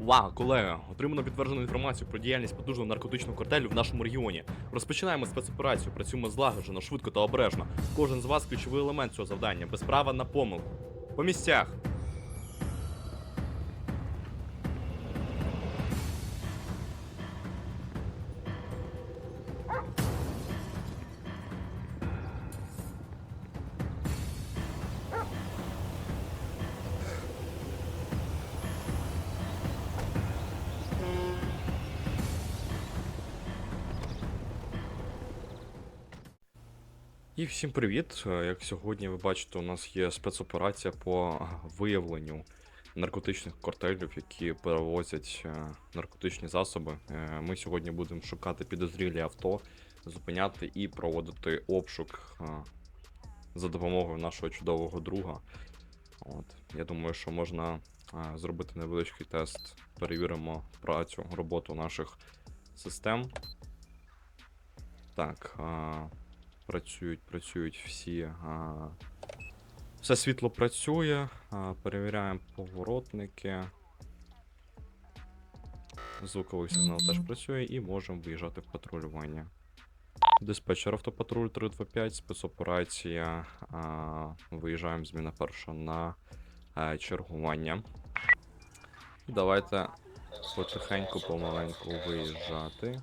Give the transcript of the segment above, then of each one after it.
Увага, колеги! Отримано підтверджену інформацію про діяльність потужного наркотичного картелю в нашому регіоні. Розпочинаємо спецоперацію, працюємо злагоджено, швидко та обережно. Кожен з вас ключовий елемент цього завдання, без права на помилку. По місцях. І всім привіт! Як сьогодні ви бачите, у нас є спецоперація по виявленню наркотичних картелів, які перевозять е, наркотичні засоби. Е, Ми сьогодні будемо шукати підозрілі авто, зупиняти і проводити обшук е, за допомогою нашого чудового друга. От. Я думаю, що можна зробити невеличкий тест. Перевіримо працю, роботу наших систем. Так. Працюють, працюють всі. А, все світло працює. А, перевіряємо поворотники. Звуковий сигнал теж працює і можемо виїжджати в патрулювання. Диспетчер автопатруль 325, спецоперація. А, виїжджаємо зміна перша на а, чергування. Давайте потихеньку, помаленьку виїжджати.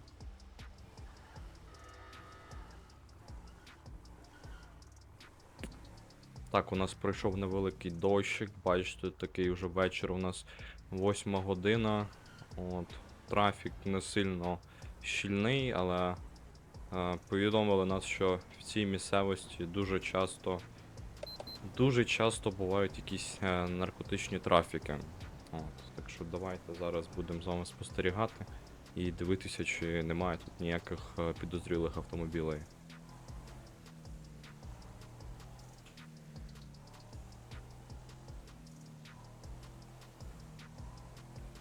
Так, у нас пройшов невеликий дощик. Бачите, такий вже вечір у нас 8 година. От, трафік не сильно щільний, але е, повідомили нас, що в цій місцевості дуже часто дуже часто бувають якісь е, наркотичні трафіки. От, так що давайте зараз будемо з вами спостерігати і дивитися, чи немає тут ніяких е, підозрілих автомобілей.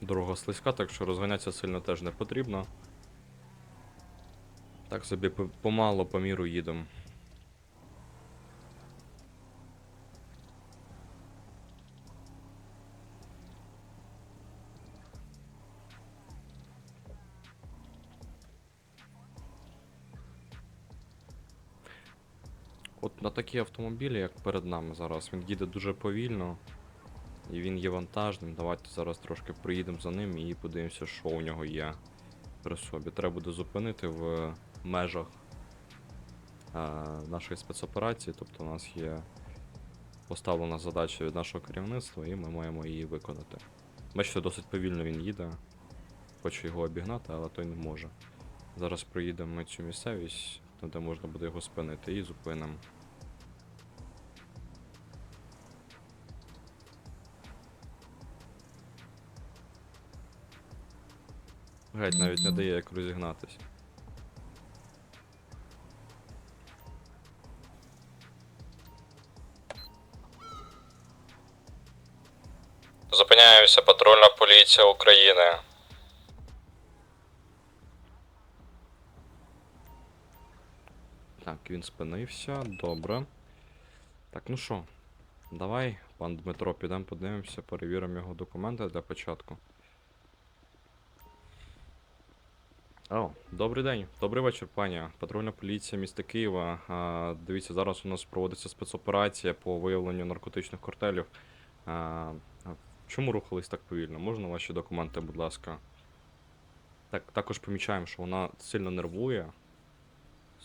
Дорога слизька, так що розганятися сильно теж не потрібно. Так собі по- помало по міру їдемо. От на такі автомобілі, як перед нами зараз, він їде дуже повільно. І він є вантажним. Давайте зараз трошки приїдемо за ним і подивимося, що у нього є при собі. Треба буде зупинити в межах е, нашої спецоперації. Тобто у нас є поставлена задача від нашого керівництва, і ми маємо її виконати. Бачите, досить повільно він їде. Хочу його обігнати, але той не може. Зараз проїдемо ми цю місцевість, де можна буде його спинити, і зупинимо. Геть навіть не дає як розігнатись. Зупиняємося патрульна поліція України. Так, він спинився, добре. Так, ну що, давай, пан Дмитро, підемо подивимося, перевіримо його документи для початку. О, добрий день, добрий вечір, пані. Патрульна поліція міста Києва. А, дивіться, зараз у нас проводиться спецоперація по виявленню наркотичних картелів. А, чому рухались так повільно? Можна ваші документи, будь ласка? Так, також помічаємо, що вона сильно нервує.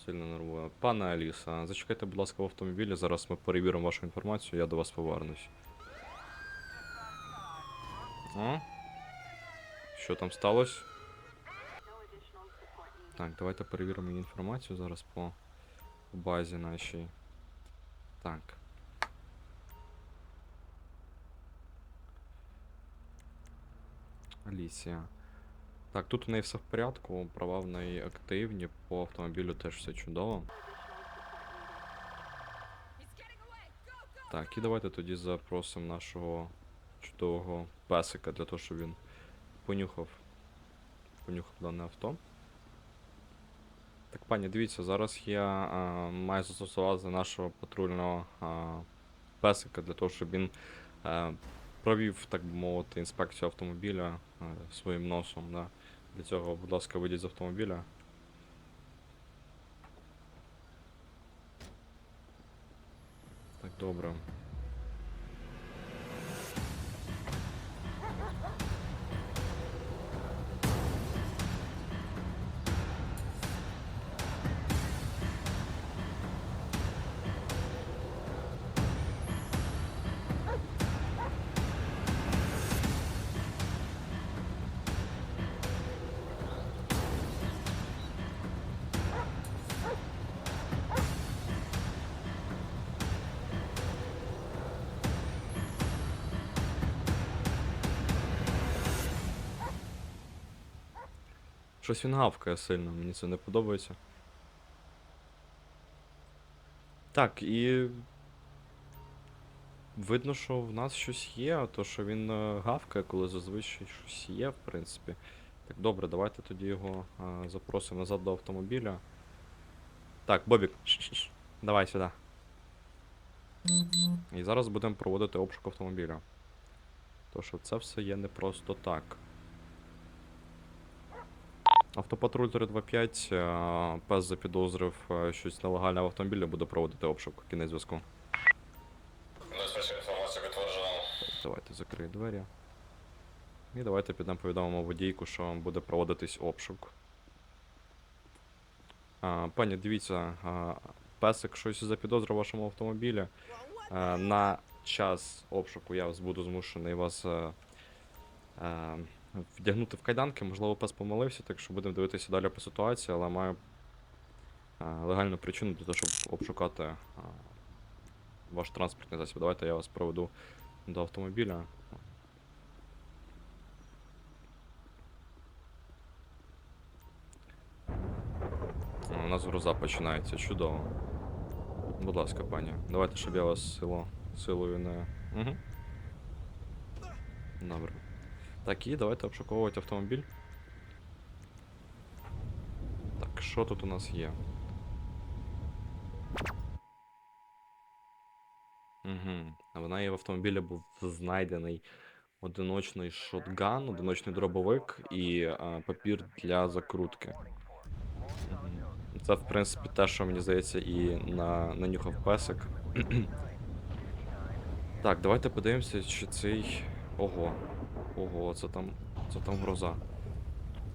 Сильно нервує. Пане Аліса, зачекайте, будь ласка, в автомобілі. Зараз ми перевіримо вашу інформацію, я до вас повернусь. А? Що там сталося? Так, давайте перевіримо інформацію зараз по базі нашій. Так. Алісія. Так, тут у неї все в порядку, права в неї активні, по автомобілю теж все чудово. Так, і давайте тоді запросимо нашого чудового песика для того, щоб він понюхав. Понюхав дане авто. Пані, дивіться, зараз я а, маю застосувати нашого патрульного а, песика для того, щоб він а, провів, так мовити, інспекцію автомобіля е, своїм носом. Да. Для цього, будь ласка, вийдіть з автомобіля. Так, добре. Щось він гавкає сильно, мені це не подобається. Так, і. Видно, що в нас щось є, а то що він е, гавкає, коли зазвичай щось є, в принципі. Так, добре, давайте тоді його е, запросимо назад до автомобіля. Так, Бобік, давай сюди. І зараз будемо проводити обшук автомобіля. То що це все є не просто так. Автопатруль 325, е, пес запідозрив е, щось нелегальне в автомобілі, буде проводити обшук. Кінець зв'язку. Давайте закрию двері. І давайте підемо повідомимо водійку, що буде проводитись обшук. А, пані, дивіться, а, песик щось запідозрив у вашому автомобілі. А, на час обшуку я буду змушений вас а, а, вдягнути в кайданки. Можливо, пес помилився, так що будемо дивитися далі по ситуації, але маю легальну причину для того, щоб обшукати ваш транспортний засіб. Давайте я вас проведу до автомобіля. У нас гроза починається, чудово. Будь ласка, пані, давайте, щоб я вас сило, силою не. Угу. Добре. Так, і давайте обшуковувати автомобіль. Так, що тут у нас є? Угу. В неї в автомобілі був знайдений одиночний шотган, одиночний дробовик і е, папір для закрутки. Це, в принципі, те, що мені здається, і на, нанюхав песик. так, давайте подивимося, чи цей. Ого. Ого, це там. Це там гроза.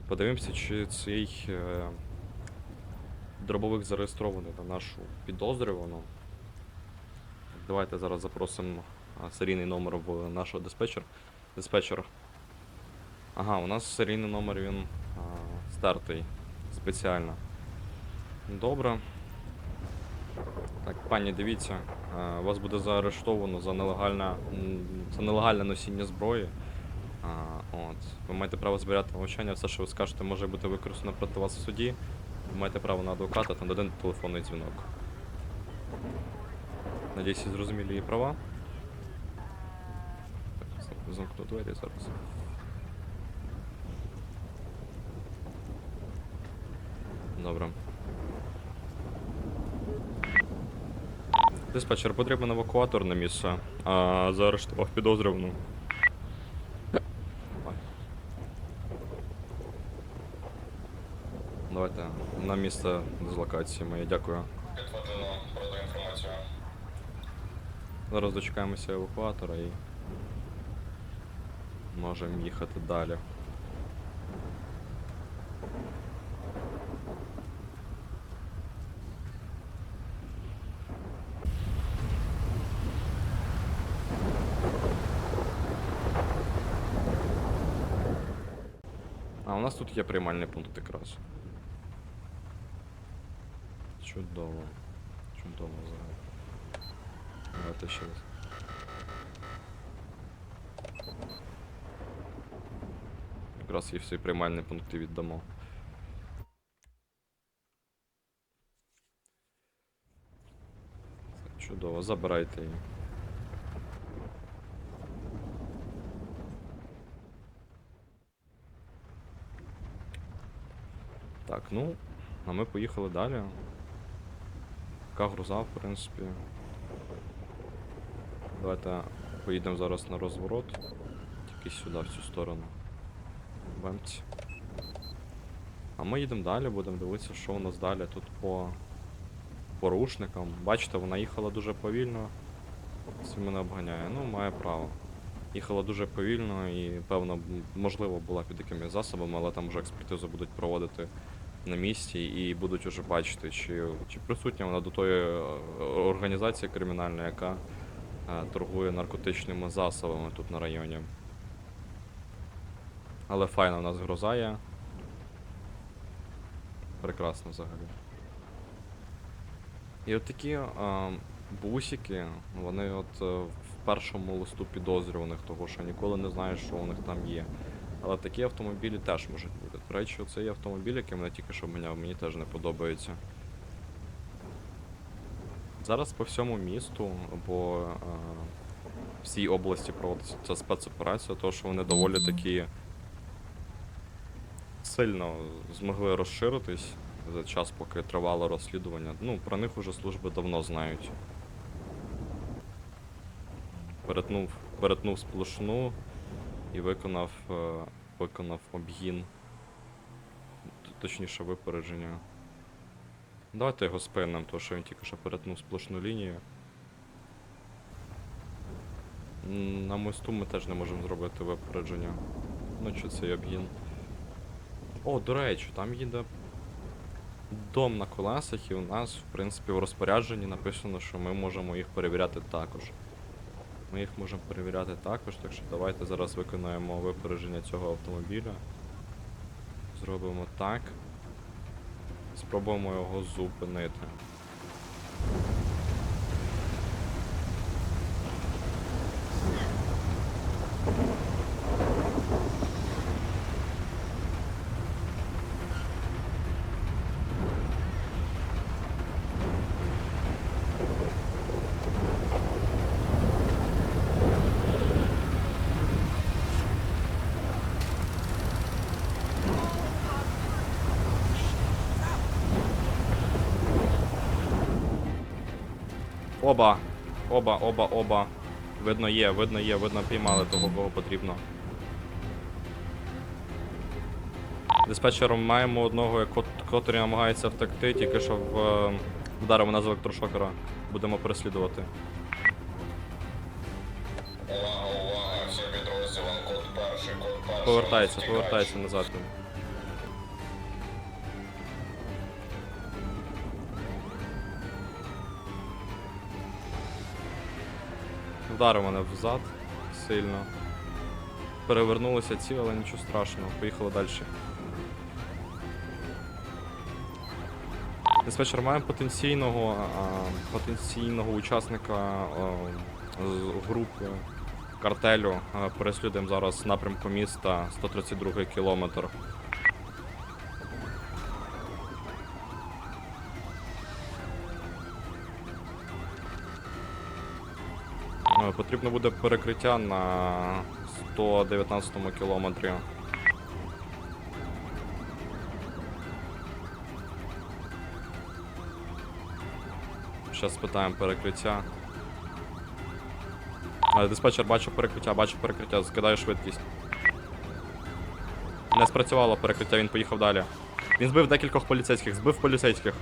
Подивимося, чи цей е, дробовик зареєстрований на нашу підозрювану. Давайте зараз запросимо серійний номер в нашого диспетчер. Диспетчер. Ага, у нас серійний номер він а, стартий спеціально. Добре. Так, пані, дивіться, а, вас буде заарештовано за нелегальне, за нелегальне носіння зброї. От. Ви маєте право збирати мовчання, все, що ви скажете, може бути використано проти вас в суді. Ви маєте право на адвоката, там один телефонний дзвінок. Надіюсь, зрозуміли її права. Так, зам- замкну двері зараз. Добре. Диспетчер, потрібен евакуатор на місце. А, заарештував підозрювану. на місце дислокації моє, дякую. Підтверджено. Передаю інформацію. Зараз дочекаємося евакуатора і можемо їхати далі. А, у нас тут є приймальний пункт якраз. Чудово. Чудово взагалі. Давайте ще раз. Якраз і всі приймальні пункти віддамо. Чудово, забирайте її. Так, ну, а ми поїхали далі. Така груза, в принципі. Давайте Поїдемо зараз на розворот. Тільки сюди, в цю сторону. Бемці. А ми їдемо далі, будемо дивитися, що у нас далі тут по порушникам. Бачите, вона їхала дуже повільно. Це мене обганяє. Ну, має право. Їхала дуже повільно і, певно, можливо, була під якимись засобами, але там вже експертизу будуть проводити на місці і будуть уже бачити, чи, чи присутня вона до тої е, організації кримінальної, яка е, торгує наркотичними засобами тут на районі. Але файна у нас гроза є. Прекрасно взагалі. І от такі е, бусики, вони от в першому листу підозрюваних, того що ніколи не знаєш, що у них там є. Але такі автомобілі теж можуть бути. До речі, цей автомобіль, який мене тільки що міняв, мені теж не подобається. Зараз по всьому місту, бо е, всій області проводиться ця спецоперація, тому що вони доволі такі сильно змогли розширитись за час, поки тривало розслідування. Ну, про них уже служби давно знають. Перетнув, перетнув сплошну і виконав, е, виконав обгін. Точніше випередження. Давайте його спиннем, тому що він тільки що перетнув сплошну лінію. На мосту ми теж не можемо зробити випередження. Ну, чи цей обгін. О, до речі, там їде дом на колесах, і у нас, в принципі, в розпорядженні написано, що ми можемо їх перевіряти також. Ми їх можемо перевіряти також, так що давайте зараз виконаємо випередження цього автомобіля. Зробимо так. Спробуємо його зупинити. Оба! Оба, оба, оба. Видно є, видно є, видно піймали того, кого потрібно. Диспетчером маємо одного, котрий намагається втекти, тільки що в, е, вдаримо нас з електрошокера. Будемо переслідувати. Увага, увага, всім підрозділам, код перший, код перший. Повертається, повертається назад. Він. Вдарив мене взад сильно. Перевернулося ці, але нічого страшного. Поїхали далі. Диспетчер маємо потенційного, а, потенційного учасника а, з групи картелю. Переслідуємо зараз напрямку міста 132 кілометр. Потрібно буде перекриття на 119 кілометрі. Зараз спитаємо перекриття. Е, Диспетчер, бачу перекриття, бачу перекриття, скидаю швидкість. Не спрацювало перекриття, він поїхав далі. Він збив декількох поліцейських, збив поліцейських.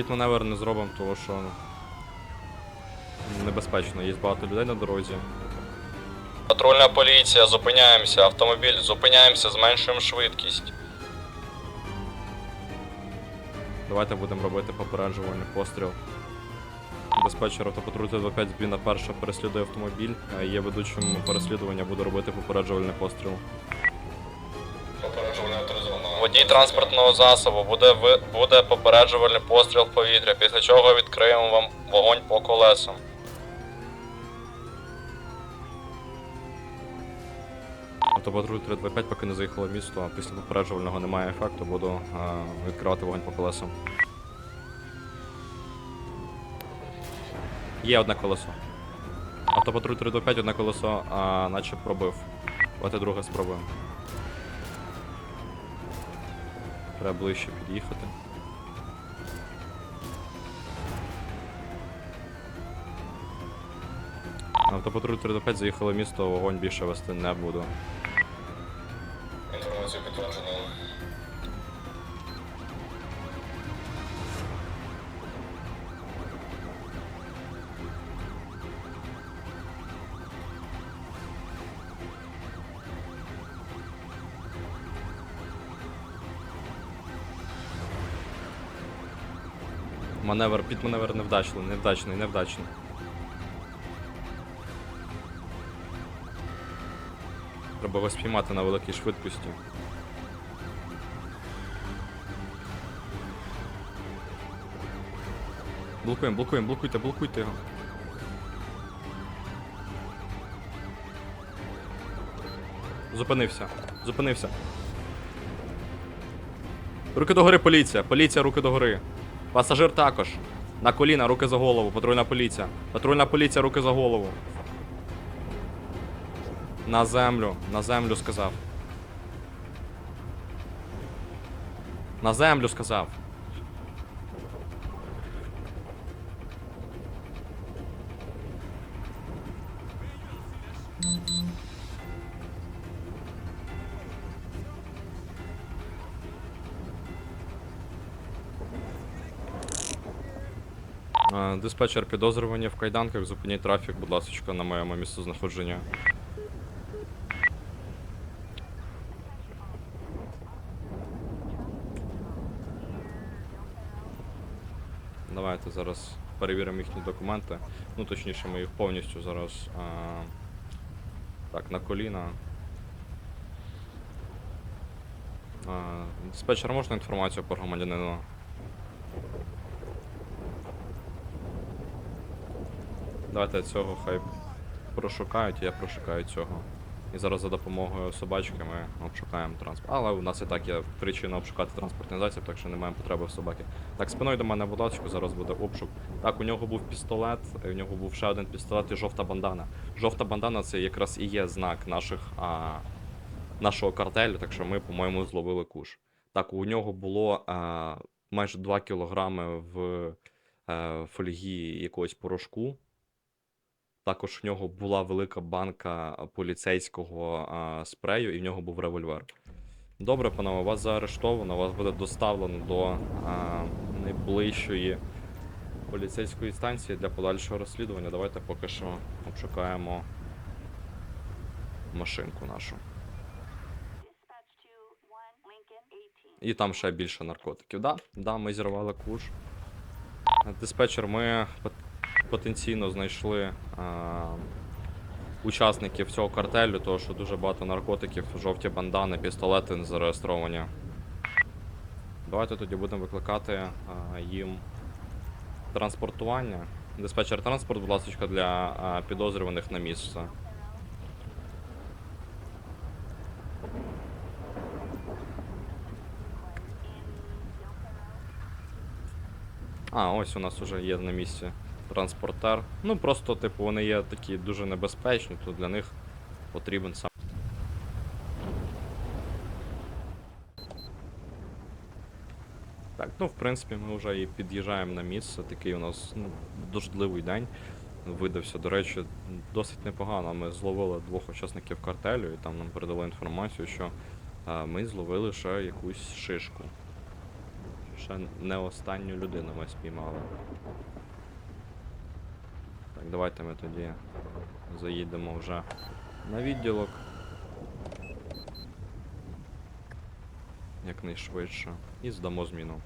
І підманевр не зробимо, тому що небезпечно, є багато людей на дорозі. Патрульна поліція, зупиняємося, автомобіль, зупиняємося, зменшуємо швидкість. Давайте будемо робити попереджувальний постріл. Диспетчер автопатруль 25 збіна перша переслідує автомобіль, а є ведучим переслідування, буде робити попереджувальний постріл. Водій транспортного засобу буде буде попереджувальний постріл в повітря, після чого відкриємо вам вогонь по колесам. Автопатруль 325 поки не заїхало в місто, а після попереджувального немає ефекту, буду а, відкривати вогонь по колесам. Є одне колесо. Автопатруль 325, одне колесо, а, наче пробив. Давайте друге спробуємо. Треба ближче під'їхати. Автопатруль 3 заїхали в місто, вогонь більше вести не буду. Інформацію підтверджено. Маневр, під маневр невдачний, невдачний, невдачний. Треба його спіймати на великій швидкості. Блокуємо, блокуємо, блокуйте, блокуйте його. Зупинився. Зупинився. Руки догори, поліція. Поліція, руки догори. Пасажир також. На коліна, руки за голову. Патрульна поліція. Патрульна поліція, руки за голову. На землю. На землю сказав. На землю сказав. Диспетчер підозрювання в кайданках, зупиніть трафік, будь ласка, на моєму місцю знаходження. Давайте зараз перевіримо їхні документи. Ну, точніше, ми їх повністю зараз. А... Так, на коліна. А, диспетчер, можна інформацію по громадянину? Давайте цього хай прошукають, я прошукаю цього. І зараз за допомогою собачки ми обшукаємо транспорт. Але у нас і так є причина обшукати транспортний засіб, так що не маємо потреби в собаки. Так, спиною до мене, будь ласка, зараз буде обшук. Так, у нього був пістолет, у нього був ще один пістолет і жовта бандана. Жовта бандана це якраз і є знак наших, а, нашого картелю, так що ми, по-моєму, зловили куш. Так, у нього було а, майже 2 кілограми в е, фольгі якогось порошку. Також в нього була велика банка поліцейського а, спрею, і в нього був револьвер. Добре, панове, вас заарештовано, вас буде доставлено до а, найближчої поліцейської станції для подальшого розслідування. Давайте поки що обшукаємо машинку нашу. Dispatch to 1 Lincoln 18. І там ще більше наркотиків. Да, да, ми зірвали куш. Диспетчер, ми потенційно знайшли а, учасників цього картелю, тому що дуже багато наркотиків, жовті бандани, пістолети не зареєстровані. Давайте тоді будемо викликати а, їм транспортування. Диспетчер транспорт, будь ласка, для а, підозрюваних на місце. А, ось у нас вже є на місці транспортер. Ну просто, типу, вони є такі дуже небезпечні, то для них потрібен сам. Так, ну в принципі, ми вже і під'їжджаємо на місце. Такий у нас ну, дождливий день видався. До речі, досить непогано. Ми зловили двох учасників картелю, і там нам передали інформацію, що а, ми зловили ще якусь шишку. Ще не останню людину ми спіймали. Так, давайте ми тоді заїдемо вже на відділок. Якнайшвидше. І здамо зміну.